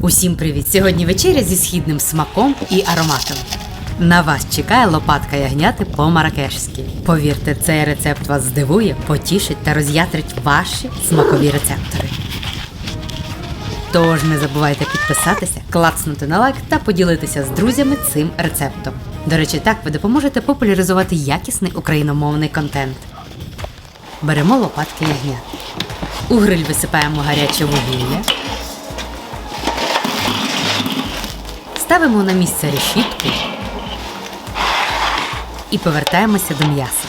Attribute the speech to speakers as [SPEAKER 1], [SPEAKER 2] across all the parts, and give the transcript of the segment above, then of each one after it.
[SPEAKER 1] Усім привіт! Сьогодні вечеря зі східним смаком і ароматом. На вас чекає лопатка ягняти по-маракешськи. Повірте, цей рецепт вас здивує, потішить та роз'ятрить ваші смакові рецептори. Тож не забувайте підписатися, клацнути на лайк та поділитися з друзями цим рецептом. До речі, так ви допоможете популяризувати якісний україномовний контент. Беремо лопатки ягнят. У гриль висипаємо гаряче вугілля. Ставимо на місце решітку і повертаємося до м'яса.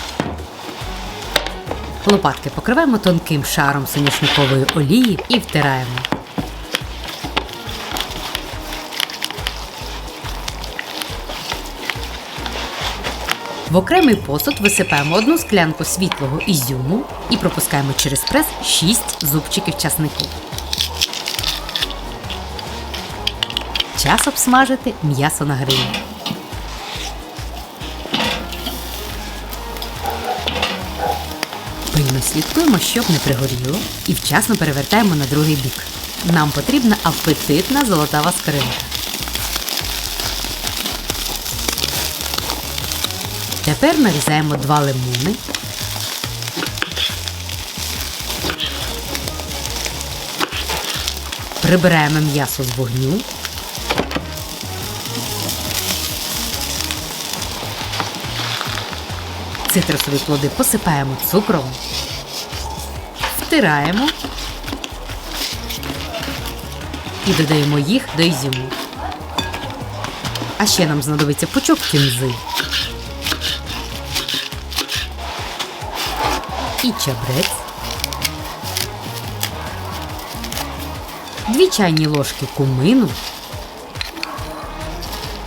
[SPEAKER 1] Лопатки покриваємо тонким шаром соняшникової олії і втираємо. В окремий посуд висипаємо одну склянку світлого ізюму і пропускаємо через прес 6 зубчиків часнику. Час обсмажити м'ясо на грилі. Пильно слідкуємо, щоб не пригоріло, і вчасно перевертаємо на другий бік. Нам потрібна апетитна золотава скоринка. Тепер нарізаємо два лимони. Прибираємо м'ясо з вогню. Цитрусові плоди посипаємо цукром, втираємо і додаємо їх до ізюму. А ще нам знадобиться пучок кінзи і чабрець, дві чайні ложки кумину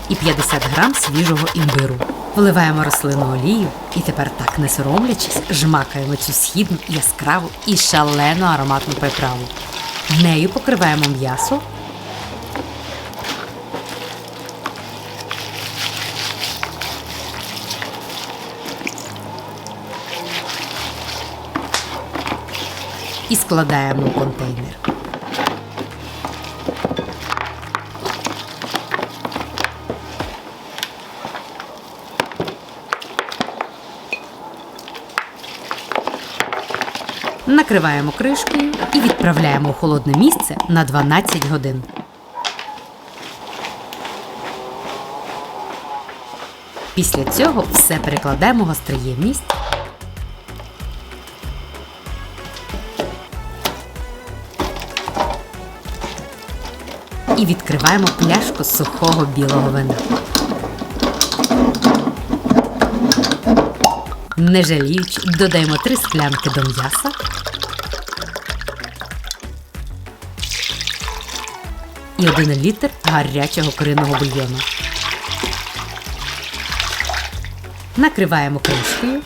[SPEAKER 1] і 50 грам свіжого імбиру. Вливаємо рослинну олію і тепер так не соромлячись, жмакаємо цю східну, яскраву і шалено ароматну приправу. Нею покриваємо м'ясо. І складаємо контейнер. Накриваємо кришкою і відправляємо у холодне місце на 12 годин. Після цього все перекладаємо в гостроємність. І відкриваємо пляшку сухого білого вина. Не жаліючи, додаємо 3 склянки до м'яса. І 1 літр гарячого куриного бульйону. Накриваємо кришкою.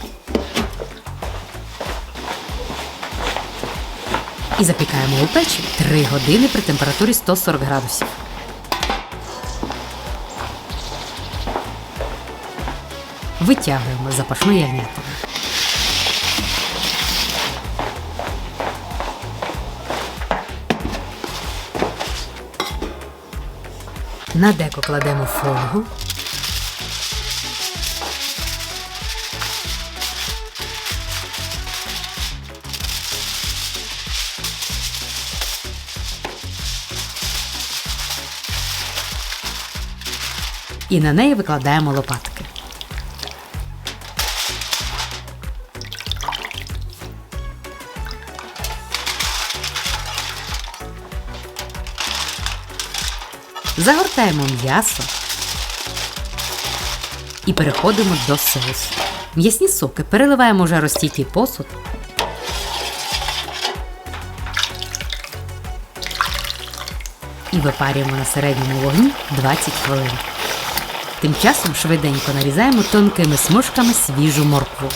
[SPEAKER 1] І запікаємо у печі 3 години при температурі 140 градусів. Витягуємо запашну ягнятину. На деко кладемо фольгу. І на неї викладаємо лопатки. Загортаємо м'ясо і переходимо до соусу. М'ясні соки переливаємо в жаростійкий посуд. І випарюємо на середньому вогні 20 хвилин. Тим часом швиденько нарізаємо тонкими смужками свіжу моркву.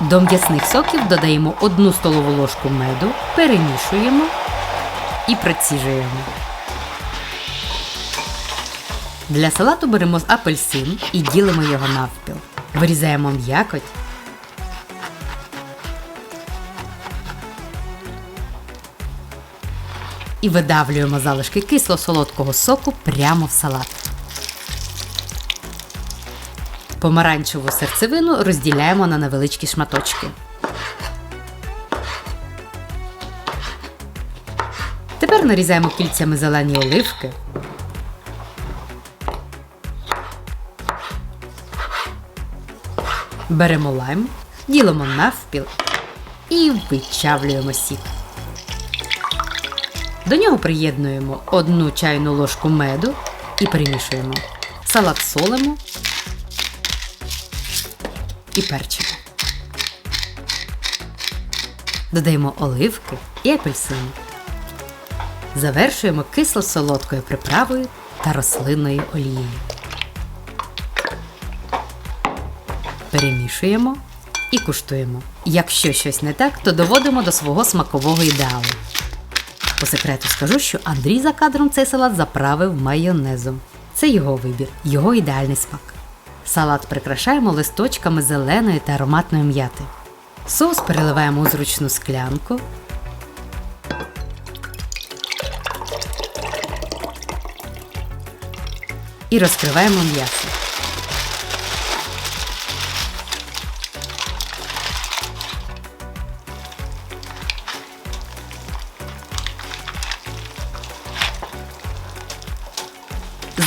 [SPEAKER 1] До м'ясних соків додаємо 1 столову ложку меду, перемішуємо і проціжуємо. Для салату беремо апельсин і ділимо його навпіл. Вирізаємо м'якоть. і видавлюємо залишки кисло-солодкого соку прямо в салат. Помаранчеву серцевину розділяємо на невеличкі шматочки. Тепер нарізаємо кільцями зелені оливки. Беремо лайм, ділимо навпіл і вичавлюємо сік. До нього приєднуємо одну чайну ложку меду і перемішуємо. Салат солимо і перчимо. Додаємо оливки і апельсини. Завершуємо кисло-солодкою приправою та рослинною олією. Перемішуємо і куштуємо. Якщо щось не так, то доводимо до свого смакового ідеалу. По секрету скажу, що Андрій за кадром цей салат заправив майонезом. Це його вибір, його ідеальний смак. Салат прикрашаємо листочками зеленої та ароматної м'яти. Соус переливаємо у зручну склянку. І розкриваємо м'ясо.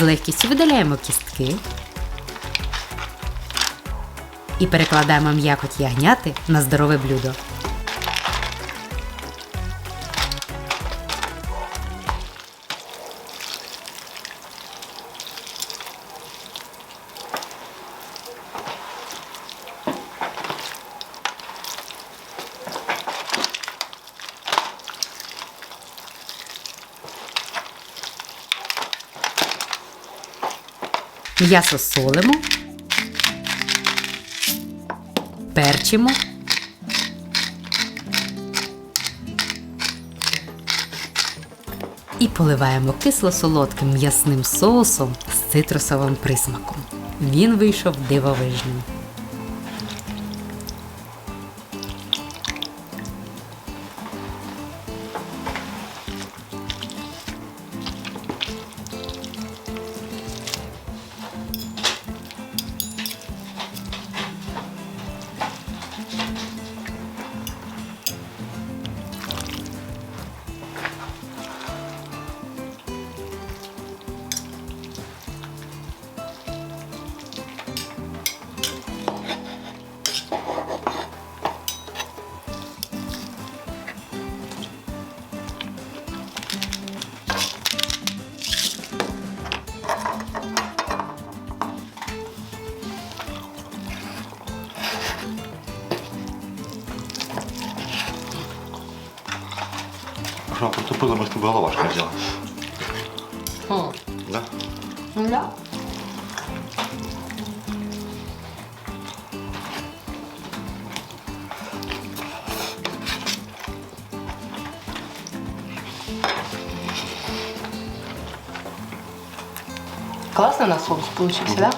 [SPEAKER 1] Легкістю видаляємо кістки і перекладаємо м'якоть ягняти на здорове блюдо. М'ясо солимо, перчимо. І поливаємо кисло-солодким м'ясним соусом з цитрусовим присмаком. Він вийшов дивовижним.
[SPEAKER 2] Что, протупила, мы с тобой взяла. Да?
[SPEAKER 1] Да.
[SPEAKER 3] Классный у нас соус получился, да?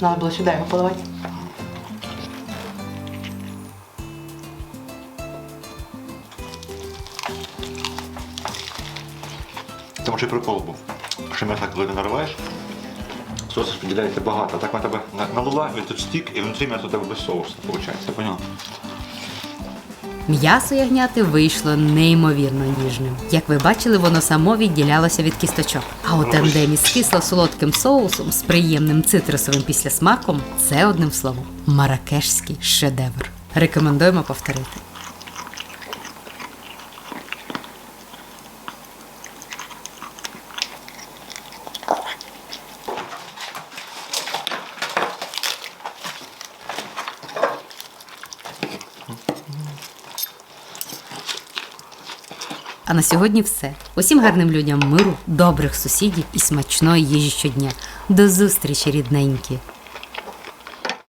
[SPEAKER 3] Надо было сюда его подавать.
[SPEAKER 2] Тому що прикол був. Що м'ясо, коли ти нариваєш, соус розподіляється багато. Так на тебе на- налила, і тут стік, і внутрі м'ясо тебе без соусу, виходить. Поняв?
[SPEAKER 1] М'ясо ягняти вийшло неймовірно ніжним. Як ви бачили, воно само відділялося від кісточок. А у тандемі з кисло-солодким соусом з приємним цитрусовим післясмаком це одним словом маракешський шедевр. Рекомендуємо повторити. А на сьогодні все. Усім гарним людям миру, добрих сусідів і смачної їжі щодня. До зустрічі, рідненькі!